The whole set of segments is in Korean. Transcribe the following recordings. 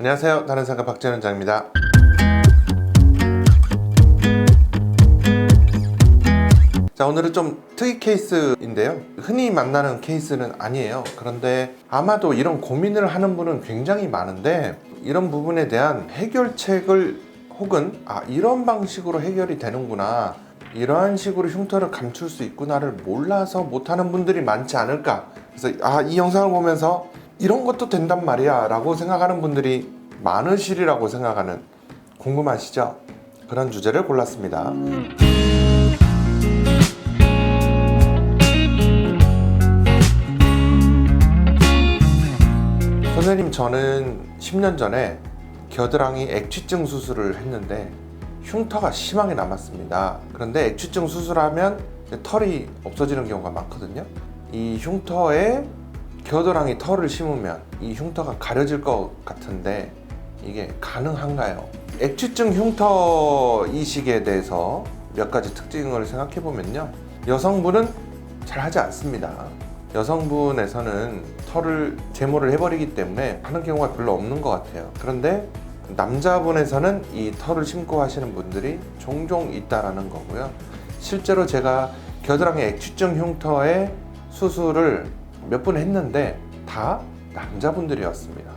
안녕하세요. 다른 상가 박재현 장입니다. 자, 오늘은 좀 특이 케이스인데요. 흔히 만나는 케이스는 아니에요. 그런데 아마도 이런 고민을 하는 분은 굉장히 많은데 이런 부분에 대한 해결책을 혹은 아, 이런 방식으로 해결이 되는구나. 이러한 식으로 흉터를 감출 수 있구나를 몰라서 못하는 분들이 많지 않을까. 그래서 아, 이 영상을 보면서 이런 것도 된단 말이야 라고 생각하는 분들이 많으시리라고 생각하는 궁금하시죠? 그런 주제를 골랐습니다. 선생님 저는 10년 전에 겨드랑이 액취증 수술을 했는데 흉터가 심하게 남았습니다. 그런데 액취증 수술하면 털이 없어지는 경우가 많거든요. 이 흉터에 겨드랑이 털을 심으면 이 흉터가 가려질 것 같은데 이게 가능한가요? 액취증 흉터 이식에 대해서 몇 가지 특징을 생각해 보면요. 여성분은 잘 하지 않습니다. 여성분에서는 털을 제모를 해버리기 때문에 하는 경우가 별로 없는 것 같아요. 그런데 남자분에서는 이 털을 심고 하시는 분들이 종종 있다라는 거고요. 실제로 제가 겨드랑이 액취증 흉터의 수술을 몇번 했는데 다 남자분들이었습니다.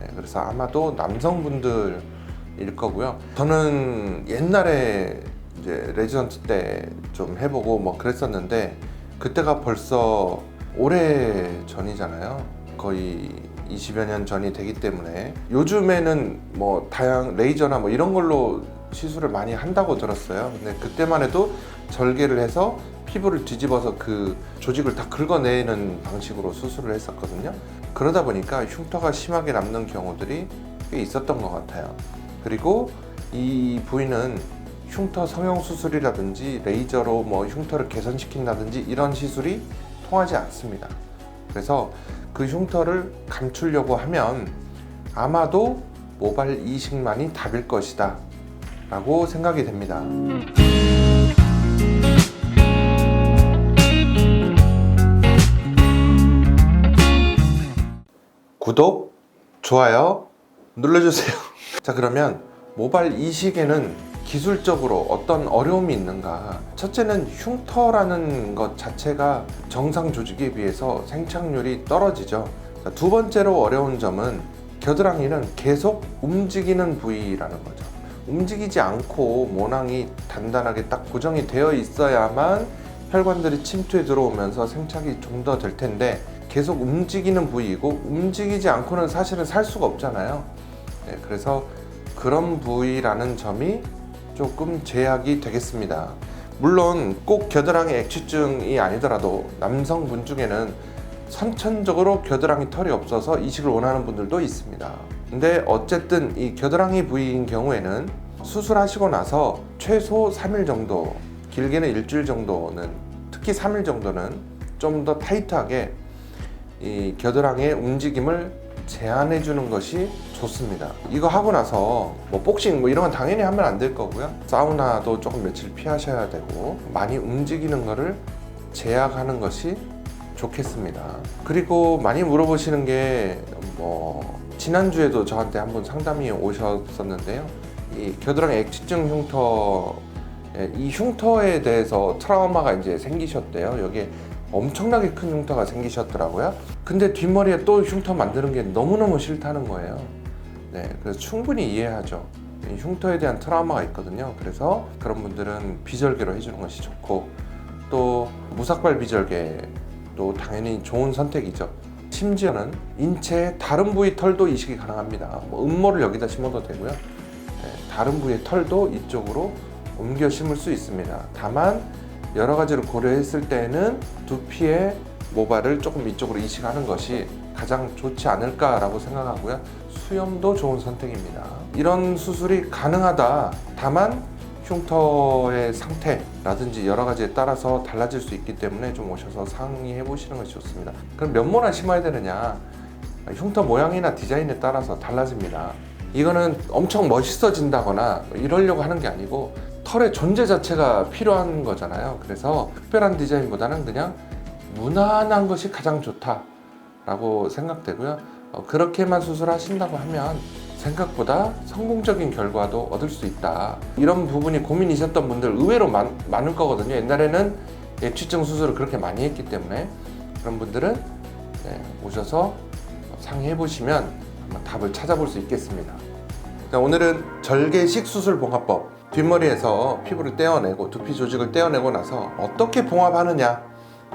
네, 그래서 아마도 남성분들일 거고요. 저는 옛날에 이제 레지던트 때 좀 해보고 뭐 그랬었는데 그때가 벌써 오래 전이잖아요. 거의 20여 년 전이 되기 때문에 요즘에는 뭐 다양 레이저나 뭐 이런 걸로 시술을 많이 한다고 들었어요. 근데 그때만 해도 절개를 해서 피부를 뒤집어서 그 조직을 다 긁어내는 방식으로 수술을 했었거든요. 그러다 보니까 흉터가 심하게 남는 경우들이 꽤 있었던 것 같아요. 그리고 이 부위는 흉터 성형 수술이라든지 레이저로 뭐 흉터를 개선시킨다든지 이런 시술이 통하지 않습니다. 그래서 그 흉터를 감추려고 하면 아마도 모발 이식만이 답일 것이다. 라고 생각이 됩니다. 구독, 좋아요 눌러주세요. 자, 그러면 모발 이식에는 기술적으로 어떤 어려움이 있는가? 첫째는 흉터라는 것 자체가 정상 조직에 비해서 생착률이 떨어지죠. 자, 두 번째로 어려운 점은 겨드랑이는 계속 움직이는 부위라는 거죠. 움직이지 않고 모낭이 단단하게 딱 고정이 되어 있어야만 혈관들이 침투해 들어오면서 생착이 좀 더 될 텐데 계속 움직이는 부위이고 움직이지 않고는 사실은 살 수가 없잖아요. 네, 그래서 그런 부위라는 점이 조금 제약이 되겠습니다. 물론 꼭 겨드랑이 액취증이 아니더라도 남성분 중에는 선천적으로 겨드랑이 털이 없어서 이식을 원하는 분들도 있습니다. 근데 어쨌든 이 겨드랑이 부위인 경우에는 수술하시고 나서 최소 3일 정도, 길게는 일주일 정도는 특히 3일 정도는 좀 더 타이트하게 이 겨드랑이의 움직임을 제한해 주는 것이 좋습니다. 이거 하고 나서 뭐 복싱 뭐 이런 건 당연히 하면 안 될 거고요. 사우나도 조금 며칠 피하셔야 되고 많이 움직이는 거를 제약하는 것이 좋겠습니다. 그리고 많이 물어보시는 게 뭐 지난주에도 저한테 한번 상담이 오셨었는데요. 이 겨드랑이 액취증 흉터 예, 이 흉터에 대해서 트라우마가 이제 생기셨대요. 여기에 엄청나게 큰 흉터가 생기셨더라고요. 근데 뒷머리에 또 흉터 만드는 게 너무너무 싫다는 거예요. 네, 그래서 충분히 이해하죠. 이 흉터에 대한 트라우마가 있거든요. 그래서 그런 분들은 비절개로 해주는 것이 좋고 또 무삭발 비절개도 당연히 좋은 선택이죠. 심지어는 인체의 다른 부위 털도 이식이 가능합니다. 뭐 음모를 여기다 심어도 되고요. 네, 다른 부위의 털도 이쪽으로 옮겨 심을 수 있습니다. 다만 여러 가지를 고려했을 때는 두피의 모발을 조금 이쪽으로 이식하는 것이 가장 좋지 않을까라고 생각하고요. 수염도 좋은 선택입니다. 이런 수술이 가능하다. 다만 흉터의 상태라든지 여러 가지에 따라서 달라질 수 있기 때문에 좀 오셔서 상의해 보시는 것이 좋습니다. 그럼 몇 모나 심어야 되느냐? 흉터 모양이나 디자인에 따라서 달라집니다. 이거는 엄청 멋있어진다거나 이러려고 하는 게 아니고 털의 존재 자체가 필요한 거잖아요. 그래서 특별한 디자인보다는 그냥 무난한 것이 가장 좋다라고 생각되고요. 어, 그렇게만 수술하신다고 하면 생각보다 성공적인 결과도 얻을 수 있다. 이런 부분이 고민이셨던 분들 의외로 많, 많을 거거든요. 옛날에는 예취증 수술을 그렇게 많이 했기 때문에 그런 분들은 네, 오셔서 상의해 보시면 한번 답을 찾아볼 수 있겠습니다. 자, 오늘은 절개식 수술 봉합법 뒷머리에서 피부를 떼어내고 두피 조직을 떼어내고 나서 어떻게 봉합하느냐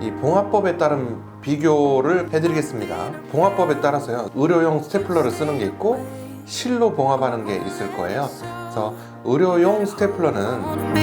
이 봉합법에 따른 비교를 해드리겠습니다. 봉합법에 따라서요 의료용 스테플러를 쓰는 게 있고 실로 봉합하는 게 있을 거예요. 그래서 의료용 스테플러는